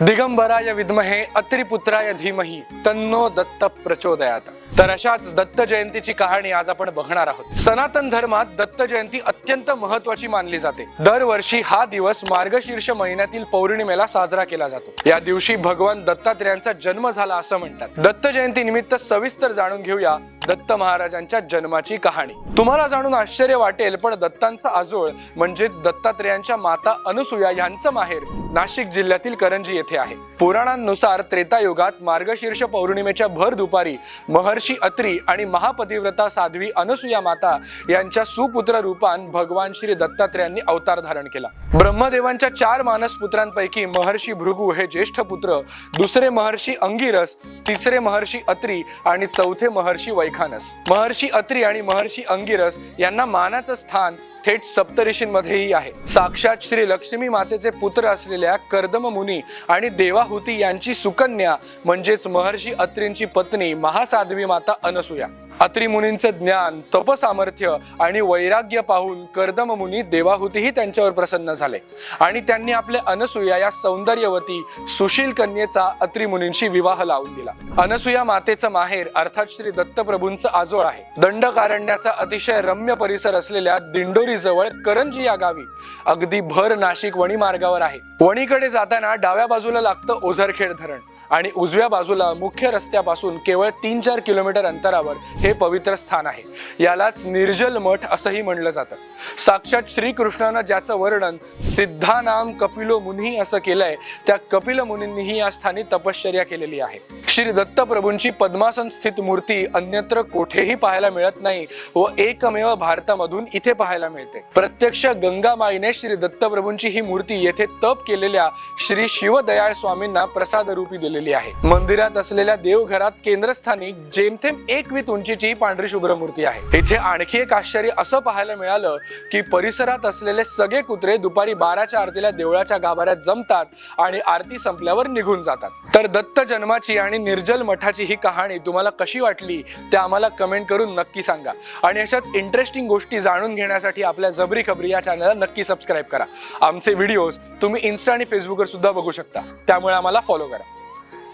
दिगंबराय विद्महे अत्रिपुत्राय धीमही तन्नो दत्त प्रचोदयात. तर अशाच दत्त जयंतीची कहाणी आज आपण बघणार आहोत. सनातन धर्मात दत्त जयंती अत्यंत महत्वाची मानली जाते. दरवर्षी हा दिवस मार्गशीर्ष महिन्यातील पौर्णिमेला साजरा केला जातो. या दिवशी भगवान दत्तात्रेयांचा जन्म झाला असं म्हणतात. दत्त जयंती निमित्त सविस्तर जाणून घेऊया दत्त महाराजांच्या जन्माची कहाणी. तुम्हाला जाणून आश्चर्य वाटेल पण दत्तांचा आजोळ म्हणजेच दत्तात्रेयांच्या माता अनुसुया यांचं माहेर नाशिक जिल्ह्यातील करंजी येथे आहे. पुराणांनुसार त्रेतायुगात मार्गशीर्ष पौर्णिमेच्या भर दुपारी महर्षी अत्री आणि महापतिव्रता साध्वी अनुसुया माता यांच्या सुपुत्र रूपान भगवान श्री दत्तात्रेयांनी अवतार धारण केला. ब्रह्मदेवांच्या चार मानस पुत्रांपैकी महर्षी भृगू हे ज्येष्ठ पुत्र दुसरे महर्षी अंगिरस तिसरे महर्षी अत्री आणि चौथे महर्षी लिखाणस महर्षी अत्री आणि महर्षी अंगिरस यांना मानाचं स्थान थेट सप्तऋषींमध्येही आहे. साक्षात श्री लक्ष्मी मातेचे पुत्र असलेल्या कर्दम मुनी आणि देवाहुती यांची सुकन्या म्हणजेच महर्षी अत्रींची पत्नी महासाध्वी माता अनसुया. मुनींचं ज्ञान तपसामर्थ्य आणि वैराग्य पाहून कर्दम मुनी देवाहुतीही त्यांच्यावर प्रसन्न झाले. आणि त्यांनी आपल्या अनसुया या सौंदर्यवती सुशील कन्येचा अत्रिमुनींशी विवाह लावून दिला. अनसुया मातेचं माहेर अर्थात श्री दत्तप्रभूंचं आजोळ आहे. दंडकारण्याचा अतिशय रम्य परिसर असलेल्या दिंडोरी जवळ करंजी या गावी अगदी भर नाशिक वणी मार्गावर आहे. वणीकडे जाताना डाव्या बाजूला लागतं ओझरखेड धरण. आणि उजव्या बाजूला मुख्य रस्त्यापासून केवळ तीन चार किलोमीटर अंतरावर हे पवित्र स्थान आहे. यालाच निर्जल मठ असंही म्हणलं जातं. साक्षात श्रीकृष्णानं ज्याचं वर्णन सिद्धानाम कपिलो मुनी असं केलंय त्या कपिल मुनींनीही या स्थानी तपश्चर्या केलेली आहे. श्री दत्तप्रभूंची पद्मासन स्थित मूर्ती अन्यत्र कोठेही पाहायला मिळत नाही व एकमेव भारतामधून इथे पाहायला मिळते. प्रत्यक्ष गंगामाईने श्री दत्तप्रभूंची ही मूर्ती येथे तप केलेल्या श्री शिवदयाळ स्वामींना प्रसाद रूपी दिलेली आहे. मंदिरात असलेल्या देवघरात केंद्रस्थानी जेमथेम एक वीत उंचीची पांढरी शुभ्र मूर्ती आहे. इथे आणखी एक आश्चर्य असं पाहायला मिळालं की परिसरात असलेले सगळे कुत्रे दुपारी बाराच्या आरतीला देवळाच्या गाभाऱ्यात जमतात आणि आरती संपल्यावर निघून जातात. तर दत्त जन्माची आणि निर्जल मठाची ही कहाणी तुम्हाला कशी वाटली ते आम्हाला कमेंट करून नक्की सांगा. आणि अशाच इंटरेस्टिंग गोष्टी जाणून घेण्यासाठी आपल्या जबरी खबरी या चॅनलला नक्की सबस्क्राईब करा. आमचे व्हिडिओज तुम्ही इन्स्टा आणि फेसबुकवर सुद्धा बघू शकता. त्यामुळे आम्हाला फॉलो करा.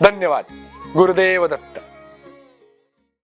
धन्यवाद. गुरुदेव दत्त.